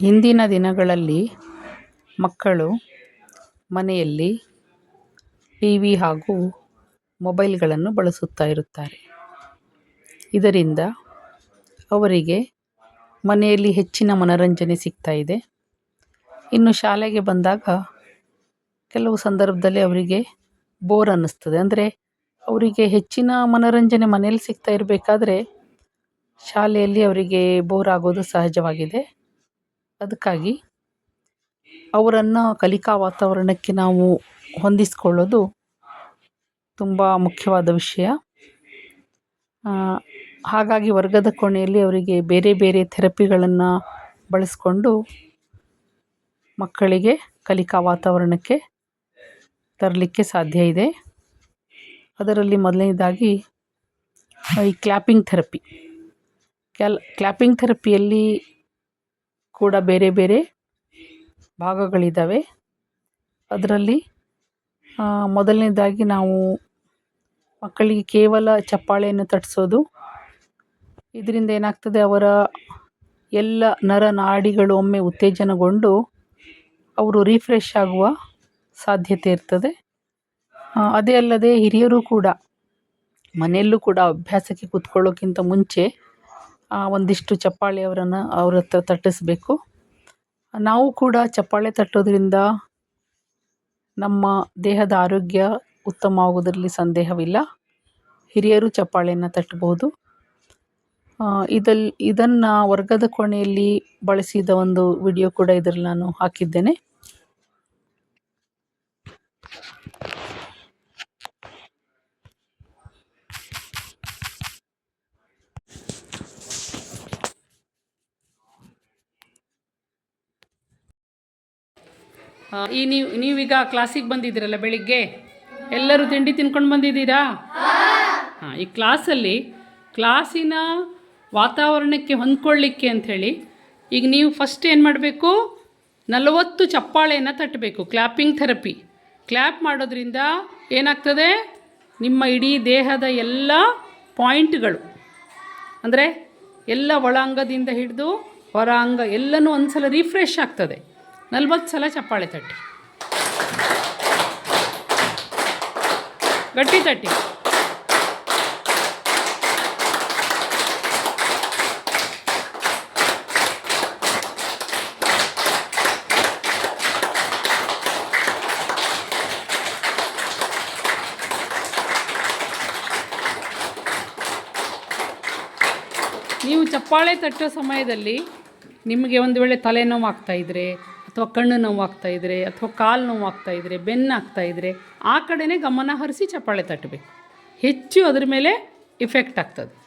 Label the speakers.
Speaker 1: ಇಂದಿನ ದಿನಗಳಲ್ಲಿ ಮಕ್ಕಳು ಮನೆಯಲ್ಲಿ ಟಿ ವಿ ಹಾಗೂ ಮೊಬೈಲ್ಗಳನ್ನು ಬಳಸುತ್ತಾ ಇರುತ್ತಾರೆ. ಇದರಿಂದ ಅವರಿಗೆ ಮನೆಯಲ್ಲಿ ಹೆಚ್ಚಿನ ಮನೋರಂಜನೆ ಸಿಗ್ತಾ ಇದೆ. ಇನ್ನು ಶಾಲೆಗೆ ಬಂದಾಗ ಕೆಲವು ಸಂದರ್ಭದಲ್ಲಿ ಅವರಿಗೆ ಬೋರ್ ಅನ್ನಿಸ್ತದೆ. ಅಂದರೆ ಅವರಿಗೆ ಹೆಚ್ಚಿನ ಮನರಂಜನೆ ಮನೆಯಲ್ಲಿ ಸಿಗ್ತಾ ಇರಬೇಕಾದ್ರೆ ಶಾಲೆಯಲ್ಲಿ ಅವರಿಗೆ ಬೋರ್ ಆಗೋದು ಸಹಜವಾಗಿದೆ. ಅದಕ್ಕಾಗಿ ಅವರನ್ನು ಕಲಿಕಾ ವಾತಾವರಣಕ್ಕೆ ನಾವು ಹೊಂದಿಸಿಕೊಳ್ಳೋದು ತುಂಬ ಮುಖ್ಯವಾದ ವಿಷಯ. ಹಾಗಾಗಿ ವರ್ಗದ ಕೋಣೆಯಲ್ಲಿ ಅವರಿಗೆ ಬೇರೆ ಬೇರೆ ಥೆರಪಿಗಳನ್ನು ಬಳಸಿಕೊಂಡು ಮಕ್ಕಳಿಗೆ ಕಲಿಕಾ ವಾತಾವರಣಕ್ಕೆ ತರಲಿಕ್ಕೆ ಸಾಧ್ಯ ಇದೆ. ಅದರಲ್ಲಿ ಮೊದಲನೇದಾಗಿ ಈ ಕ್ಲ್ಯಾಪಿಂಗ್ ಥೆರಪಿ. ಕ್ಯಾಲ್ ಕ್ಲ್ಯಾಪಿಂಗ್ ಥೆರಪಿಯಲ್ಲಿ ಕೂಡ ಬೇರೆ ಬೇರೆ ಭಾಗಗಳಿದ್ದಾವೆ. ಅದರಲ್ಲಿ ಮೊದಲನೇದಾಗಿ ನಾವು ಮಕ್ಕಳಿಗೆ ಕೇವಲ ಚಪ್ಪಾಳೆಯನ್ನು ತಟ್ಟಿಸೋದು ಇದರಿಂದ ಏನಾಗ್ತದೆ, ಅವರ ಎಲ್ಲ ನರನಾಡಿಗಳು ಒಮ್ಮೆ ಉತ್ತೇಜನಗೊಂಡು ಅವರು ರಿಫ್ರೆಶ್ ಆಗುವ ಸಾಧ್ಯತೆ ಇರ್ತದೆ. ಅದೇ ಅಲ್ಲದೆ ಹಿರಿಯರು ಕೂಡ ಮನೆಯಲ್ಲೂ ಕೂಡ ಅಭ್ಯಾಸಕ್ಕೆ ಕೂತ್ಕೊಳ್ಳೋಕ್ಕಿಂತ ಮುಂಚೆ ಒಂದಿಷ್ಟು ಚಪ್ಪಾಳೆ ಅವರನ್ನು ಅವ್ರ ಹತ್ರ ತಟ್ಟಿಸ್ಬೇಕು. ನಾವು ಕೂಡ ಚಪ್ಪಾಳೆ ತಟ್ಟೋದ್ರಿಂದ ನಮ್ಮ ದೇಹದ ಆರೋಗ್ಯ ಉತ್ತಮವಾಗುವುದರಲ್ಲಿ ಸಂದೇಹವಿಲ್ಲ. ಹಿರಿಯರು ಚಪ್ಪಾಳೆಯನ್ನು ತಟ್ಟಬಹುದು. ಇದಲ್ಲಿ ಇದನ್ನು ವರ್ಗದ ಕೋಣೆಯಲ್ಲಿ ಬಳಸಿದ ಒಂದು ವಿಡಿಯೋ ಕೂಡ ಇದರಲ್ಲಿ ನಾನು ಹಾಕಿದ್ದೇನೆ. ಈ ನೀವು, ನೀವೀಗ ಕ್ಲಾಸಿಗೆ ಬಂದಿದ್ದೀರಲ್ಲ ಬೆಳಿಗ್ಗೆ? ಎಲ್ಲರೂ ತಿಂಡಿ ತಿನ್ಕೊಂಡು ಬಂದಿದ್ದೀರಾ? ಹಾಂ, ಈ ಕ್ಲಾಸಲ್ಲಿ ಕ್ಲಾಸಿನ ವಾತಾವರಣಕ್ಕೆ ಹೊಂದ್ಕೊಳ್ಳಿಕ್ಕೆ ಅಂಥೇಳಿ ಈಗ ನೀವು ಫಸ್ಟ್ ಏನು ಮಾಡಬೇಕು? ನಲವತ್ತು ಚಪ್ಪಾಳೆಯನ್ನು ತಟ್ಟಬೇಕು ಕ್ಲ್ಯಾಪಿಂಗ್ ಥೆರಪಿ ಕ್ಲ್ಯಾಪ್ ಮಾಡೋದ್ರಿಂದ ಏನಾಗ್ತದೆ? ನಿಮ್ಮ ಇಡೀ ದೇಹದ ಎಲ್ಲ ಪಾಯಿಂಟ್ಗಳು, ಅಂದರೆ ಎಲ್ಲ ಒಳಾಂಗದಿಂದ ಹಿಡಿದು ಹೊರ ಅಂಗ ಎಲ್ಲನೂ ಒಂದು ಸಲ ರಿಫ್ರೆಶ್ ಆಗ್ತದೆ. ನಲ್ವತ್ತು ಸಲ ಚಪ್ಪಾಳೆ ತಟ್ಟಿ. ಗಟ್ಟಿ ತಟ್ಟಿ. ನೀವು ಚಪ್ಪಾಳೆ ತಟ್ಟೋ ಸಮಯದಲ್ಲಿ ನಿಮಗೆ ಒಂದು ವೇಳೆ ತಲೆನೋವು ಆಗ್ತಾಯಿದ್ರೆ ಅಥವಾ ಕಣ್ಣು ನೋವಾಗ್ತಾ ಇದ್ದರೆ ಅಥವಾ ಕಾಲು ನೋವಾಗ್ತಾ ಇದ್ದರೆ ಬೆನ್ನು ಆಗ್ತಾ ಇದ್ದರೆ ಆ ಕಡೆನೇ ಗಮನ ಹರಿಸಿ ಚಪ್ಪಾಳೆ ತಟ್ಟಬೇಕು. ಹೆಚ್ಚು ಅದ್ರ ಮೇಲೆ ಇಫೆಕ್ಟ್ ಆಗ್ತದೆ.